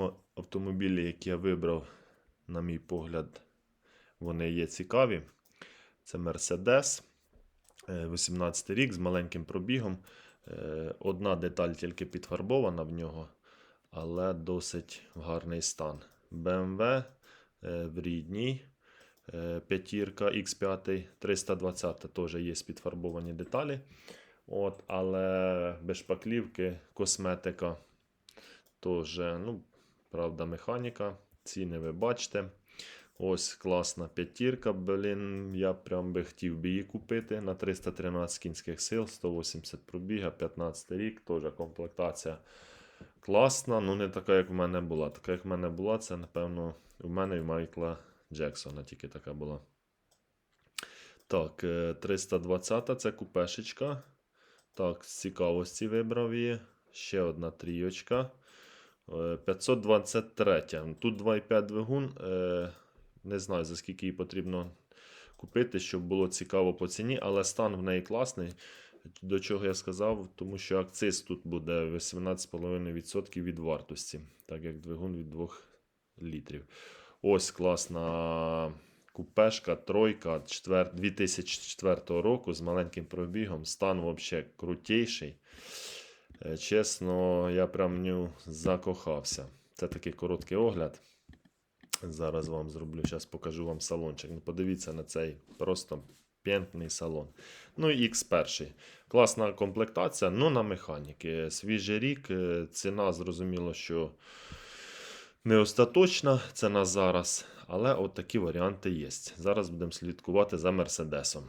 Розглянемо автомобілі, які я вибрав, на мій погляд, вони є цікаві. Це Mercedes, е, 18 рік з маленьким пробігом. Е, Одна деталь тільки підфарбована в нього, але досить гарний стан. BMW е, в рідній. е, П'ятірка X5 320 теж є підфарбовані деталі. От, але без шпаклівки, косметика. Теж, ну, правда, механіка. Ціни ви бачите. Ось класна п'ятірка. Блін, я прям би хотів би її купити на 313 кінських сил, 180 пробіга, 15 рік, теж комплектація класна, ну не така, як в мене була. Така, як в мене була, це, напевно, у мене і Майкла Джексона тільки така була. Так, е, 320 це купешечка. Так, з цікавості вибрав її. Ще одна трійочка. Е, 523. Тут 2,5 двигун. Е, Не знаю, за скільки її потрібно купити, щоб було цікаво по ціні, але стан в неї класний. До чого я сказав, тому що акциз тут буде 18,5% від вартості, так як двигун від 2 літрів. Ось класна купешка, тройка 4, 2004 року з маленьким пробігом. Стан взагалі крутіший. Е, Чесно, я прям нього закохався. Це такий короткий огляд. Зараз вам зроблю, зараз покажу вам салончик. Ну, подивіться на цей просто п'єнтний салон. Ну і X1. Класна комплектація, ну на механіки. Свіжий рік, е, ціна зрозуміло, що не остаточна, це на зараз. Але от такі варіанти є. Зараз будемо слідкувати за Мерседесом.